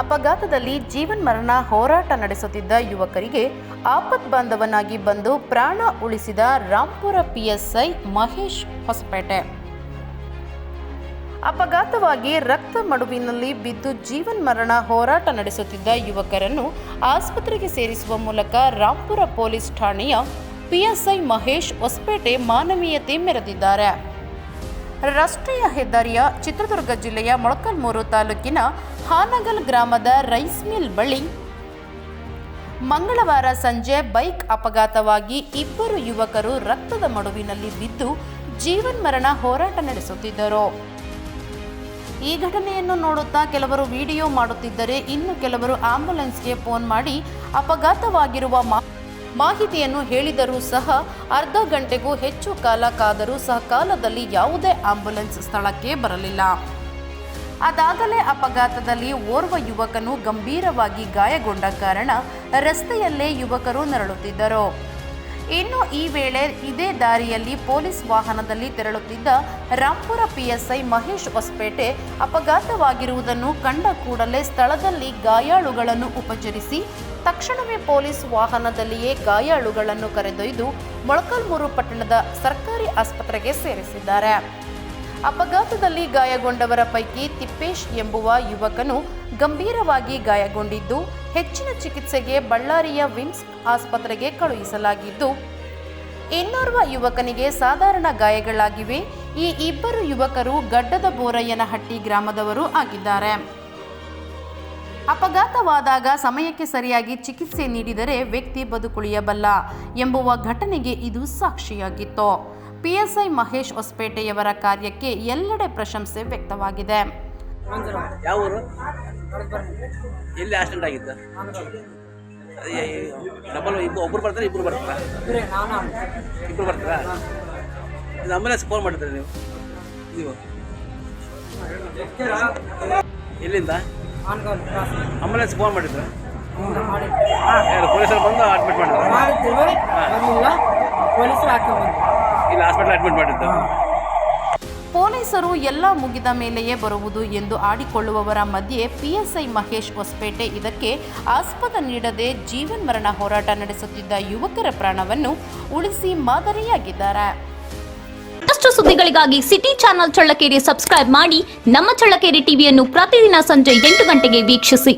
ಅಪಘಾತದಲ್ಲಿ ಜೀವನ್ ಮರಣ ಹೋರಾಟ ನಡೆಸುತ್ತಿದ್ದ ಯುವಕರಿಗೆ ಆಪತ್ ಬಾಂಧವನಾಗಿ ಬಂದು ಪ್ರಾಣ ಉಳಿಸಿದ ರಾಂಪುರ ಪಿಎಸ್ಐ ಮಹೇಶ್ ಹೊಸಪೇಟೆ. ಅಪಘಾತವಾಗಿ ರಕ್ತ ಮಡುವಿನಲ್ಲಿ ಬಿದ್ದು ಜೀವನ್ ಮರಣ ಹೋರಾಟ ನಡೆಸುತ್ತಿದ್ದ ಯುವಕರನ್ನು ಆಸ್ಪತ್ರೆಗೆ ಸೇರಿಸುವ ಮೂಲಕ ರಾಂಪುರ ಪೊಲೀಸ್ ಠಾಣೆಯ ಪಿಎಸ್ಐ ಮಹೇಶ್ ಹೊಸಪೇಟೆ ಮಾನವೀಯತೆ ಮೆರೆದಿದ್ದಾರೆ. ರಾಷ್ಟ್ರೀಯ ಹೆದ್ದಾರಿಯ ಚಿತ್ರದುರ್ಗ ಜಿಲ್ಲೆಯ ಮೊಳಕಲ್ಮೂರು ತಾಲೂಕಿನ ಹಾನಗಲ್ ಗ್ರಾಮದ ರೈಸ್ ಮಿಲ್ ಬಳಿ ಮಂಗಳವಾರ ಸಂಜೆ ಬೈಕ್ ಅಪಘಾತವಾಗಿ ಇಬ್ಬರು ಯುವಕರು ರಕ್ತದ ಮಡುವಿನಲ್ಲಿ ಬಿದ್ದು ಜೀವನ್ಮರಣ ಹೋರಾಟ ನಡೆಸುತ್ತಿದ್ದರು. ಈ ಘಟನೆಯನ್ನು ನೋಡುತ್ತಾ ಕೆಲವರು ವಿಡಿಯೋ ಮಾಡುತ್ತಿದ್ದರೆ ಇನ್ನು ಕೆಲವರು ಆಂಬ್ಯುಲೆನ್ಸ್ಗೆ ಫೋನ್ ಮಾಡಿ ಅಪಘಾತವಾಗಿರುವ ಮಾಹಿತಿಯನ್ನು ಹೇಳಿದರೂ ಸಹ ಅರ್ಧ ಗಂಟೆಗೂ ಹೆಚ್ಚು ಕಾಲ ಕಾದರೂ ಸಕಾಲದಲ್ಲಿ ಯಾವುದೇ ಆಂಬ್ಯುಲೆನ್ಸ್ ಸ್ಥಳಕ್ಕೆ ಬರಲಿಲ್ಲ. ಅದಾಗಲೇ ಅಪಘಾತದಲ್ಲಿ ಓರ್ವ ಯುವಕನು ಗಂಭೀರವಾಗಿ ಗಾಯಗೊಂಡ ಕಾರಣ ರಸ್ತೆಯಲ್ಲೇ ಯುವಕರು ನರಳುತ್ತಿದ್ದರು. ಇನ್ನು ಈ ವೇಳೆ ಇದೇ ದಾರಿಯಲ್ಲಿ ಪೊಲೀಸ್ ವಾಹನದಲ್ಲಿ ತೆರಳುತ್ತಿದ್ದ ರಾಂಪುರ ಪಿಎಸ್ಐ ಮಹೇಶ್ ಹೊಸಪೇಟೆ ಅಪಘಾತವಾಗಿರುವುದನ್ನು ಕಂಡ ಕೂಡಲೇ ಸ್ಥಳದಲ್ಲಿ ಗಾಯಾಳುಗಳನ್ನು ಉಪಚರಿಸಿ, ತಕ್ಷಣವೇ ಪೊಲೀಸ್ ವಾಹನದಲ್ಲಿಯೇ ಗಾಯಾಳುಗಳನ್ನು ಕರೆದೊಯ್ದು ಮೊಳಕಲ್ಮೂರು ಪಟ್ಟಣದ ಸರ್ಕಾರಿ ಆಸ್ಪತ್ರೆಗೆ ಸೇರಿಸಿದ್ದಾರೆ. ಅಪಘಾತದಲ್ಲಿ ಗಾಯಗೊಂಡವರ ಪೈಕಿ ತಿಪ್ಪೇಶ್ ಎಂಬುವ ಯುವಕನು ಗಂಭೀರವಾಗಿ ಗಾಯಗೊಂಡಿದ್ದು, ಹೆಚ್ಚಿನ ಚಿಕಿತ್ಸೆಗೆ ಬಳ್ಳಾರಿಯ ವಿಮ್ಸ್ ಆಸ್ಪತ್ರೆಗೆ ಕಳುಹಿಸಲಾಗಿದ್ದು, ಇನ್ನೋರ್ವ ಯುವಕನಿಗೆ ಸಾಧಾರಣ ಗಾಯಗಳಾಗಿವೆ. ಈ ಇಬ್ಬರು ಯುವಕರು ಗಡ್ಡದ ಬೋರಯ್ಯನಹಟ್ಟಿ ಗ್ರಾಮದವರು ಆಗಿದ್ದಾರೆ. ಅಪಘಾತವಾದಾಗ ಸಮಯಕ್ಕೆ ಸರಿಯಾಗಿ ಚಿಕಿತ್ಸೆ ನೀಡಿದರೆ ವ್ಯಕ್ತಿ ಬದುಕುಳಿಯಬಲ್ಲ ಎಂಬುವ ಘಟನೆಗೆ ಇದು ಸಾಕ್ಷಿಯಾಗಿತ್ತು. ಪಿಎಸ್ಐ ಮಹೇಶ್ ಹೊಸಪೇಟೆಯವರ ಕಾರ್ಯಕ್ಕೆ ಎಲ್ಲೆಡೆ ಪ್ರಶಂಸೆ ವ್ಯಕ್ತವಾಗಿದೆ. ಯಾವ ಊರು? ಎಲ್ಲಿ ಆಕ್ಸಿಡೆಂಟ್ ಆಗಿತ್ತು ಡಬಲ್ ಇಬ್ಬರು ಒಬ್ಬರು ಬರ್ತಾರೆ ಇಬ್ಬರು ಬರ್ತಾರಾ? ಇಬ್ಬರು ಬರ್ತಾರಾ? ಇದು ಆಂಬುಲೆನ್ಸ್ ಫೋನ್ ಮಾಡಿದ್ರೆ ನೀವು? ನೀವು? ಎಲ್ಲಿಂದ? ಆಂಬುಲೆನ್ಸ್ ಫೋನ್ ಮಾಡಿದ್ರೆ? ಪೊಲೀಸರು ಬಂದು ಅಡ್ಮಿಟ್ ಮಾಡಿದ್ರು? ಪೊಲೀಸರು ಹಾಕೊಂಡ್ಬಂದ್ರು ಇಲ್ಲಿ ಹಾಸ್ಪಿಟಲ್ ಅಡ್ಮಿಟ್ ಮಾಡಿದ್ದು. ಪೊಲೀಸರು ಎಲ್ಲ ಮುಗಿದ ಮೇಲೆಯೇ ಬರುವುದು ಎಂದು ಆಡಿಕೊಳ್ಳುವವರ ಮಧ್ಯೆ ಪಿಎಸ್ಐ ಮಹೇಶ್ ಹೊಸಪೇಟೆ ಇದಕ್ಕೆ ಆಸ್ಪದ ನೀಡದೆ ಜೀವನ್ ಮರಣ ಹೋರಾಟ ನಡೆಸುತ್ತಿದ್ದ ಯುವಕರ ಪ್ರಾಣವನ್ನು ಉಳಿಸಿ ಮಾದರಿಯಾಗಿದ್ದಾರೆ. ಮತ್ತಷ್ಟು ಸುದ್ದಿಗಳಿಗಾಗಿ ಸಿಟಿ ಚಾನೆಲ್ ಚಳ್ಳಕೆರೆ ಸಬ್ಸ್ಕ್ರೈಬ್ ಮಾಡಿ ನಮ್ಮ ಚಳ್ಳಕೆರೆ ಟಿವಿಯನ್ನು ಪ್ರತಿದಿನ ಸಂಜೆ ಎಂಟು ಗಂಟೆಗೆ ವೀಕ್ಷಿಸಿ.